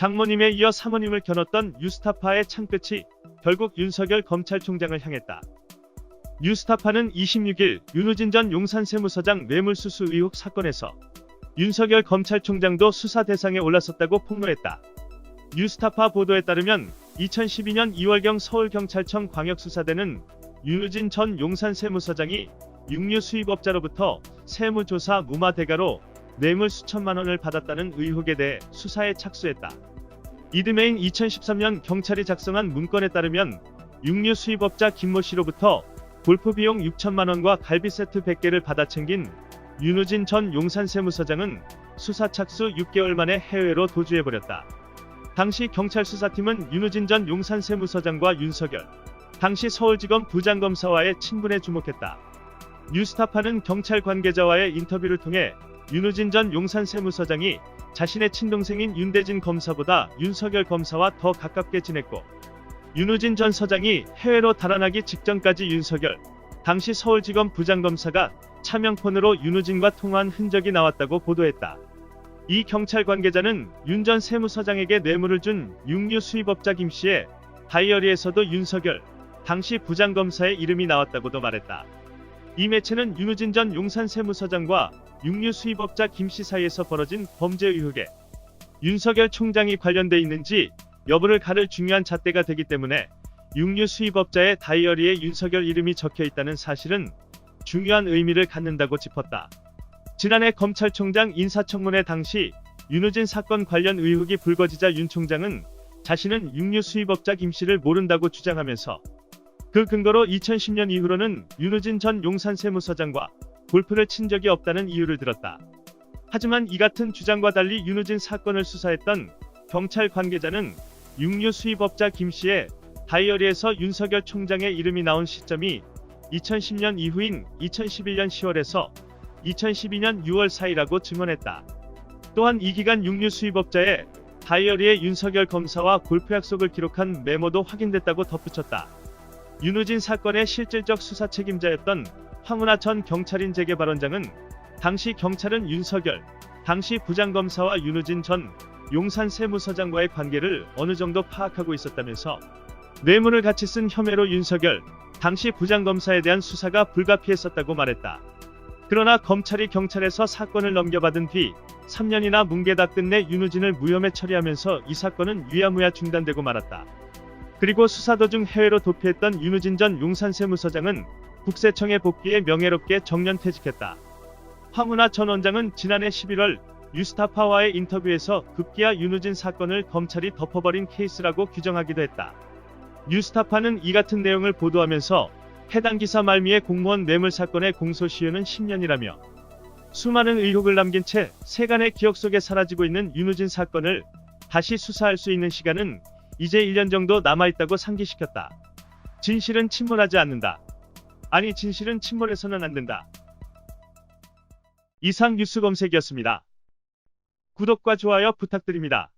장모님에 이어 사모님을 겨눴던 뉴스타파의 창끝이 결국 윤석열 검찰총장을 향했다. 뉴스타파는 26일 윤우진 전 용산세무서장 뇌물수수 의혹 사건에서 윤석열 검찰총장도 수사 대상에 올랐었다고 폭로했다. 뉴스타파 보도에 따르면 2012년 2월경 서울경찰청 광역수사대는 윤우진 전 용산세무서장이 육류 수입업자로부터 세무조사 무마 대가로 뇌물 수천만 원을 받았다는 의혹에 대해 수사에 착수했다. 이듬해인 2013년 경찰이 작성한 문건에 따르면 육류 수입업자 김모 씨로부터 골프 비용 6천만 원과 갈비 세트 100개를 받아 챙긴 윤우진 전 용산세무서장은 수사 착수 6개월 만에 해외로 도주해버렸다. 당시 경찰 수사팀은 윤우진 전 용산세무서장과 윤석열, 당시 서울지검 부장검사와의 친분에 주목했다. 뉴스타파는 경찰 관계자와의 인터뷰를 통해 윤우진 전 용산 세무서장이 자신의 친동생인 윤대진 검사보다 윤석열 검사와 더 가깝게 지냈고 윤우진 전 서장이 해외로 달아나기 직전까지 윤석열, 당시 서울지검 부장검사가 차명폰으로 윤우진과 통화한 흔적이 나왔다고 보도했다. 이 경찰 관계자는 윤 전 세무서장에게 뇌물을 준 육류 수입업자 김 씨의 다이어리에서도 윤석열, 당시 부장검사의 이름이 나왔다고도 말했다. 이 매체는 윤우진 전 용산 세무서장과 육류 수입업자 김씨 사이에서 벌어진 범죄 의혹에 윤석열 총장이 관련돼 있는지 여부를 가를 중요한 잣대가 되기 때문에 육류 수입업자의 다이어리에 윤석열 이름이 적혀 있다는 사실은 중요한 의미를 갖는다고 짚었다. 지난해 검찰총장 인사청문회 당시 윤우진 사건 관련 의혹이 불거지자 윤 총장은 자신은 육류 수입업자 김 씨를 모른다고 주장하면서 그 근거로 2010년 이후로는 윤우진 전 용산세무서장과 골프를 친 적이 없다는 이유를 들었다. 하지만 이 같은 주장과 달리 윤우진 사건을 수사했던 경찰 관계자는 육류 수입업자 김 씨의 다이어리에서 윤석열 총장의 이름이 나온 시점이 2010년 이후인 2011년 10월에서 2012년 6월 사이라고 증언했다. 또한 이 기간 육류 수입업자의 다이어리에 윤석열 검사와 골프 약속을 기록한 메모도 확인됐다고 덧붙였다. 윤우진 사건의 실질적 수사 책임자였던 황운하 전 경찰인 재개발원장은 당시 경찰은 윤석열, 당시 부장검사와 윤우진 전 용산 세무서장과의 관계를 어느 정도 파악하고 있었다면서 뇌물을 같이 쓴 혐의로 윤석열, 당시 부장검사에 대한 수사가 불가피했었다고 말했다. 그러나 검찰이 경찰에서 사건을 넘겨받은 뒤 3년이나 뭉개다 끝내 윤우진을 무혐의 처리하면서 이 사건은 유야무야 중단되고 말았다. 그리고 수사 도중 해외로 도피했던 윤우진 전 용산세무서장은 국세청에 복귀해 명예롭게 정년퇴직했다. 황운하 전 원장은 지난해 11월 뉴스타파와의 인터뷰에서 급기야 윤우진 사건을 검찰이 덮어버린 케이스라고 규정하기도 했다. 뉴스타파는 이 같은 내용을 보도하면서 해당 기사 말미에 공무원 뇌물 사건의 공소시효는 10년이라며 수많은 의혹을 남긴 채 세간의 기억 속에 사라지고 있는 윤우진 사건을 다시 수사할 수 있는 시간은 이제 1년 정도 남아있다고 상기시켰다. 진실은 침몰하지 않는다. 아니 진실은 침몰해서는 안 된다. 이상 뉴스 검색이었습니다. 구독과 좋아요 부탁드립니다.